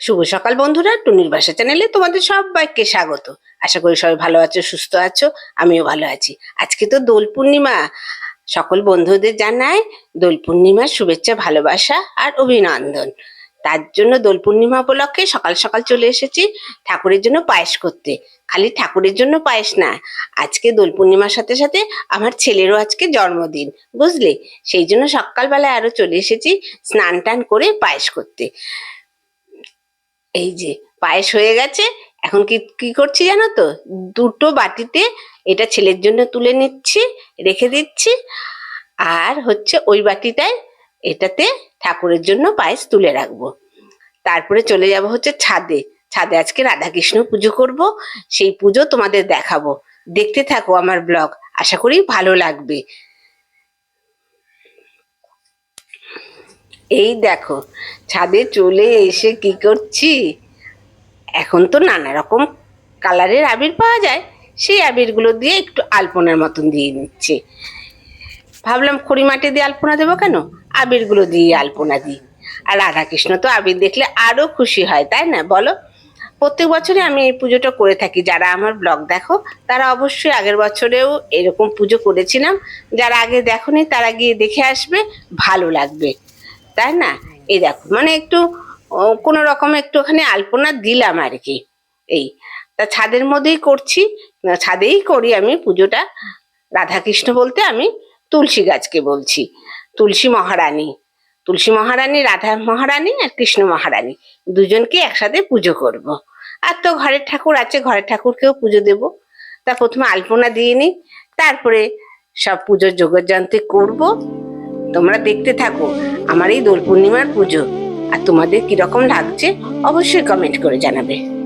শুভ সকাল বন্ধুরা, টুনির বাসা চ্যানেলে তোমাদের সবাইকে স্বাগত। আশা করি সবাই ভালো আছো, সুস্থ আছো, আমিও ভালো আছি। আজকে তো দোল পূর্ণিমা। সকল বন্ধুদের জানায় দোল পূর্ণিমার শুভেচ্ছা, ভালোবাসা আর অভিনন্দন। তার জন্য দোল পূর্ণিমা উপলক্ষে সকাল সকাল চলে এসেছি ঠাকুরের জন্য পায়েস করতে। খালি ঠাকুরের জন্য পায়েস না, আজকে দোল পূর্ণিমার সাথে সাথে আমার ছেলেরও আজকে জন্মদিন, বুঝলে? সেই জন্য সকালবেলায় আরও চলে এসেছি স্নান টান করে পায়েস করতে। এই যে পায়েস হয়ে গেছে, এখন কি কি করছি জানো তো? দুটো বাটিতে এটা ছেলের জন্য তুলে নিচ্ছি, রেখে দিচ্ছি। আর হচ্ছে ওই বাটিটায় এটাতে ঠাকুরের জন্য পায়েস তুলে রাখব। তারপরে চলে যাব হচ্ছে ছাদে। ছাদে আজকে রাধাকৃষ্ণ পুজো করব, সেই পুজো তোমাদের দেখাবো। দেখতে থাকো আমার ব্লগ, আশা করি ভালো লাগবে। এই দেখো, ছাদে চলে এসে কি করছি? এখন তো নানা রকম কালারের আবির পাওয়া যায়, সেই আবিরগুলো দিয়ে একটু আলপনার মতন দিয়ে নিচ্ছে। ভাবলাম খড়ি মাটি দিয়ে আলপনা দেবো কেন? আবিরগুলো দিয়ে আলপনা দিই। আর রাধাকৃষ্ণ তো আবির দেখলে আরও খুশি হয়, তাই না? বলো। প্রত্যেক বছরে আমি এই পুজোটা করে থাকি। যারা আমার ব্লগ দেখো, তারা অবশ্যই আগের বছরেও এরকম পুজো করেছিলাম। যারা আগে দেখোনি, তারা গিয়ে দেখে আসবে, ভালো লাগবে। তাই না? এই দেখো মানে একটু কোনো রকম একটুখানি আলপনা দিলাম আর কি। এই, তা ছাদের মধ্যেই করছি ছাদেই করি আমি পুজোটা। রাধাকৃষ্ণ বলতে আমি তুলসী গাছকে বলছি, তুলসী মহারানী। তুলসী মহারানী, রাধা মহারানী আর কৃষ্ণ মহারানী, দুজনকে একসাথে পুজো করব। আর তো ঘরের ঠাকুর আছে, ঘরের ঠাকুরকেও পুজো দেব। তা প্রথমে আলপনা দিয়ে নিই, তারপরে সব পুজোর যোগযান্তে করব। তোমরা দেখতে থাকো আমার এই দোল পূর্ণিমার পুজো। আর তোমাদের কীরকম লাগছে অবশ্যই কমেন্ট করে জানাবে।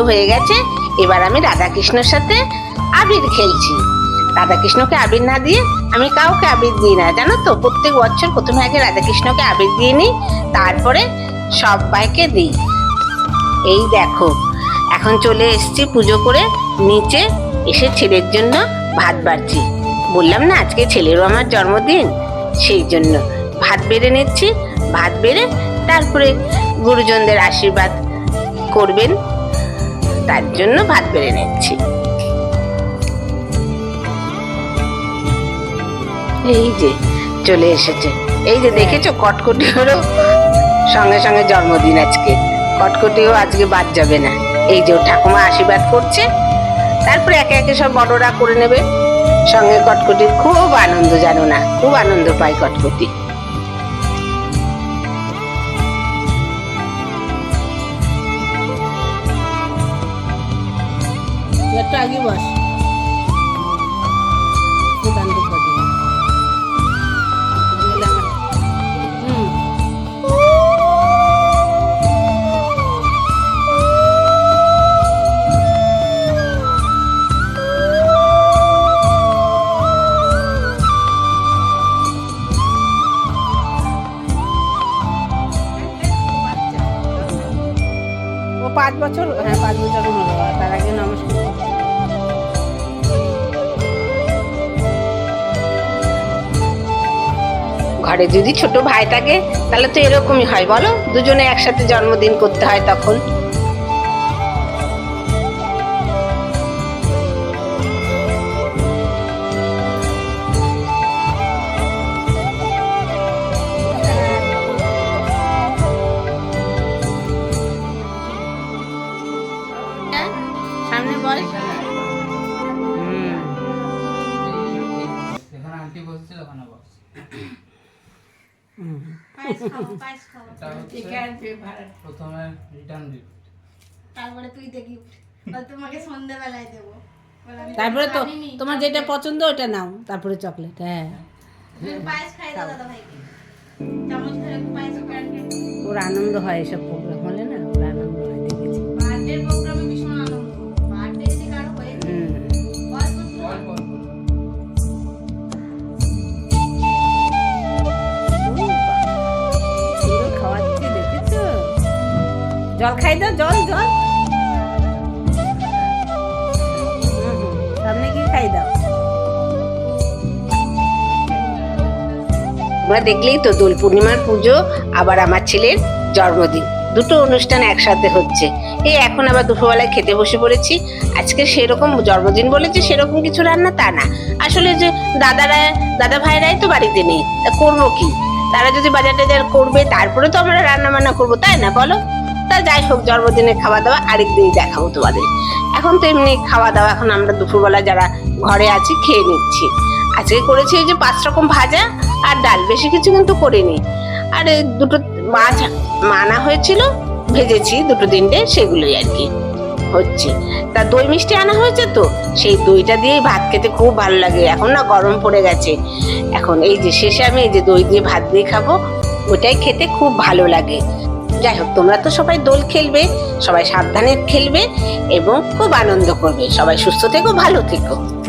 পুজো হয়ে গেছে, এবার আমি রাধাকৃষ্ণর সাথে আবির খেলছি। রাধাকৃষ্ণকে আবির না দিয়ে আমি কাউকে আবির দিই না, জানো তো? প্রত্যেক বছর প্রথমে আগে রাধাকৃষ্ণকে আবির দিয়ে নিই, তারপরে সবাইকে দিই। এই দেখো, এখন চলে এসেছি পুজো করে, নিচে এসে ছেলের জন্য ভাত বাড়ছি। বললাম না, আজকে ছেলেরও আমার জন্মদিন, সেই জন্য ভাত বেড়ে নিচ্ছি, ভাত বেড়ে তারপরে গুরুজনদের আশীর্বাদ করবেন। তার জন্য ভাত বেড়ে নিচ্ছি। এই যে, চলে এসেছে। এই যে দেখেছ, কটকটিরও সঙ্গে সঙ্গে জন্মদিন আজকে। কটকটিও আজকে বাদ যাবে না। এই যে ঠাকুমা আশীর্বাদ করছে। তারপরে একে একে সব বড়রা করে নেবে। সঙ্গে কটকটির খুব আনন্দ, জানো না? খুব আনন্দ পায় কটকটি। আগে বস। ঘরে। যদি ছোট ভাই থাকে তাহলে তো এরকমই হয়, বলো? দুজনে একসাথে জন্মদিন করতে হয় তখন। প্রথমে রিটার্ন গিফট তারপরে তুই দেখি তোমাকে সন্ধ্যাবেলায় দেবো। তারপরে তো তোমার যেটা পছন্দ ওটা নাও। তারপরে চকলেট হ্যাঁ। ওর আনন্দ হয় এসব প্রোগ্রাম জল খাই দাও, জল জল। সামনে কি খাই দাও। তোমরা দেখলেই তো দোল পূর্ণিমার পুজো, আবার আমার ছেলের জন্মদিন। দুটো অনুষ্ঠান একসাথে হচ্ছে। এই এখন আবার দুপুরবেলায় খেতে বসে পড়েছি। আজকে সেরকম জন্মদিন বলে যে সেরকম কিছু রান্না তা না। আসলে যে দাদারা, দাদা ভাইরাই তো বাড়িতে নেই, তা করব কি? তারা যদি বাজার টাজার করবে, তারপরে তো আমরা রান্না বান্না করব, তাই না বলো? তা যাই হোক, জন্মদিনের খাওয়া দাওয়া আরেকদিন দেখাবো তোমাদের। এখন তো এমনি খাওয়া দাওয়া এখন আমরা দুপুরবেলা যারা ঘরে আছি খেয়ে নিচ্ছি। আজকে করেছি এই যে পাঁচ রকম ভাজা আর ডাল, বেশি কিছু কিন্তু করিনি। আর দুটো মাছ মানা হয়েছিল, ভেজেছি দুটো তিনটে, সেগুলোই আর কি হচ্ছে। তা দই মিষ্টি আনা হয়েছে তো, সেই দইটা দিয়েই ভাত খেতে খুব ভালো লাগে। এখন না গরম পড়ে গেছে। এখন এই যে শেষে আমি এই যে দই দিয়ে ভাত দিয়ে খাব, ওটাই খেতে খুব ভালো লাগে। যাই হোক, তোমরা তো সবাই দোল খেলবে, সবাই সাবধানে খেলবে এবং খুব আনন্দ করবে। সবাই সুস্থ থেকো, ভালো থেকো।